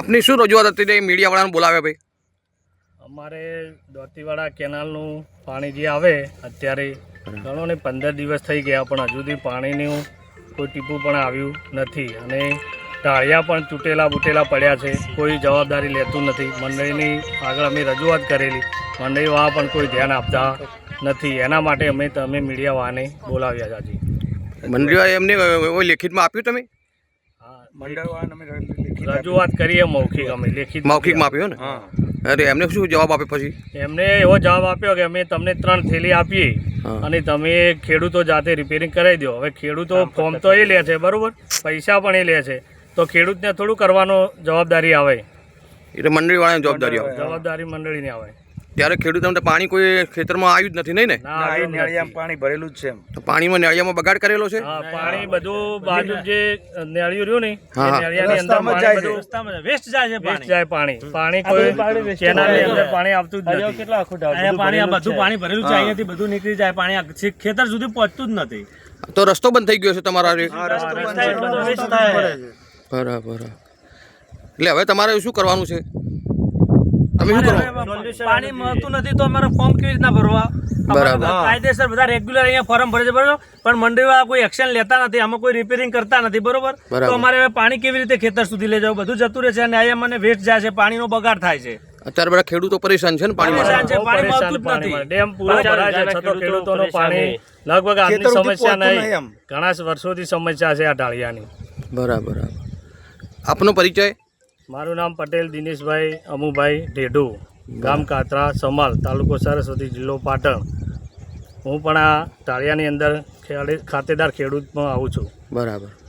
આપની શું રજૂઆત હતી તે મીડિયાવાળાને બોલાવ્યા ભાઈ? અમારે દોતીવાડા કેનાલનું પાણી જે આવે અત્યારે ઘણો ને પંદર દિવસ થઈ ગયા પણ હજુ સુધી પાણીનું કોઈ ટીપું પણ આવ્યું નથી. અને ટાળિયા પણ તૂટેલા બૂટેલા પડ્યા છે કોઈ જવાબદારી લેતું નથી. મંડળીની આગળ અમે રજૂઆત કરેલી. મંડળીવાળા પણ કોઈ ધ્યાન આપતા નથી. એના માટે અમે તમે મીડિયાવાળાને બોલાવ્યા હતા આજે મંડળીવાળાએ એમને લેખિતમાં આપ્યું તમે? રજૂઆત કરીએ મૌખિક અમે લેખિત મૌખિકમાં આપ્યો ને? અરે એમને શું જવાબ આપ્યો પછી? એમને એવો જવાબ આપ્યો કે અમે તમને ત્રણ થેલી આપીએ અને તમે ખેડૂતો જાતે રિપેરિંગ કરાવી દો. હવે ખેડૂતો ફોર્મ તો એ લે છે બરોબર? પૈસા પણ એ લે છે. તો ખેડૂતને થોડું કરવાનો જવાબદારી આવે. એટલે મંડળીવાળાની જવાબદારી આવે. જવાબદારી મંડળીની આવે. ત્યારે ખેડૂતોને પાણી કોઈ ખેતરમાં આવ્યું જ નથી નહીં ને. પાણી ભરેલું જ છે પાણીમાં નળિયામાં બગાડ કરેલો છે? પાણી બધું બાજુ જે નેળિયું રહ્યું ને નેળિયાની અંદર વેસ્ટ જાય છે વેસ્ટ જાય પાણી. પાણી કોઈ કેનાલની અંદર પાણી આવતું જ નથી. અહીંયા પાણી બધું પાણી ભરેલું છે અહીંયાથી બધું નીકળી જાય પાણી. ખેતર સુધી પહોંચતું જ નથી. તો રસ્તો બંધ થઈ ગયો છે તમારા. બરાબર. એટલે હવે તમારે શું કરવાનું છે? તમે શું કરો? પાણી મળતું નથી તો અમારે ફોર્મ કેવી રીતના ભરવા? બરાબર. કાયદેસર બધા રેગ્યુલર અહીંયા ફોર્મ ભરે છે બરોબર? પણ મંડળીવાળા કોઈ એક્શન લેતા નથી આમાં કોઈ રિપેરિંગ કરતા નથી બરોબર? તો અમારે હવે પાણી કેવી રીતે ખેતર સુધી લઈ જવું? બધું જતું રહે છે અને અહીંયા મને વેસ્ટ જાય છે પાણીનો બગાડ થાય છે. અત્યારે બધા ખેડૂતો પરેશાન છે ને પાણી પરેશાન છે, પાણી મળતું જ નથી. ડેમ પૂરો ભરાય છે છતાં ખેડૂતોનો પાણી લગભગ આજની સમસ્યા નહીં. ઘણા વર્ષોથી સમસ્યા છે આ ઢાળિયાની. બરાબર. આપનો પરિચય? મારું નામ પટેલ દિનેશભાઈ અમુભાઈ ઢેઢુ, ગામ કાતરા, સમાલ, તાલુકો સરસ્વતી, જિલ્લો પાટણ. હું પણ આ ટાળિયાની અંદર ખાતેદાર ખેડૂતમાં આવું છું. બરાબર.